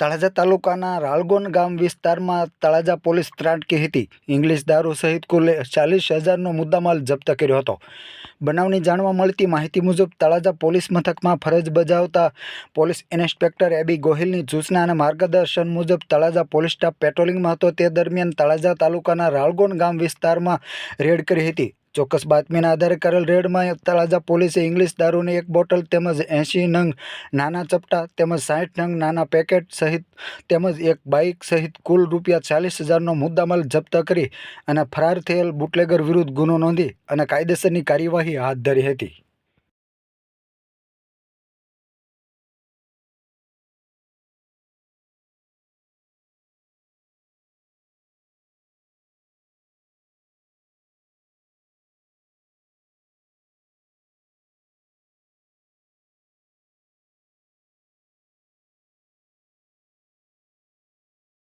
તળાજા તાલુકાના રાળગોન ગામ વિસ્તારમાં તળાજા પોલીસ ત્રાટકી હતી. ઇંગ્લિશ દારૂ સહિત કુલ ચાલીસ હજારનો મુદ્દામાલ જપ્ત કર્યો હતો. બનાવની જાણવા મળતી માહિતી મુજબ, તળાજા પોલીસ મથકમાં ફરજ બજાવતા પોલીસ ઇન્સ્પેક્ટર એબી ગોહિલની સૂચના અને માર્ગદર્શન મુજબ તળાજા પોલીસ સ્ટાફ પેટ્રોલિંગમાં હતો. તે દરમિયાન તળાજા તાલુકાના રાળગોન ગામ વિસ્તારમાં રેડ કરી હતી. ચોક્કસ બાતમીના આધારે કરેલ રેડમાં તળાજા પોલીસે ઇંગ્લિશ દારૂની એક બોટલ તેમજ એંશી નંગ નાના ચપટા તેમજ સાઠ નંગ નાના પેકેટ સહિત તેમજ એક બાઇક સહિત કુલ રૂપિયા ચાલીસ હજારનો મુદ્દામાલ જપ્ત કરી અને ફરાર થયેલ બુટલેગર વિરુદ્ધ ગુનો નોંધી અને કાયદેસરની કાર્યવાહી હાથ ધરી હતી.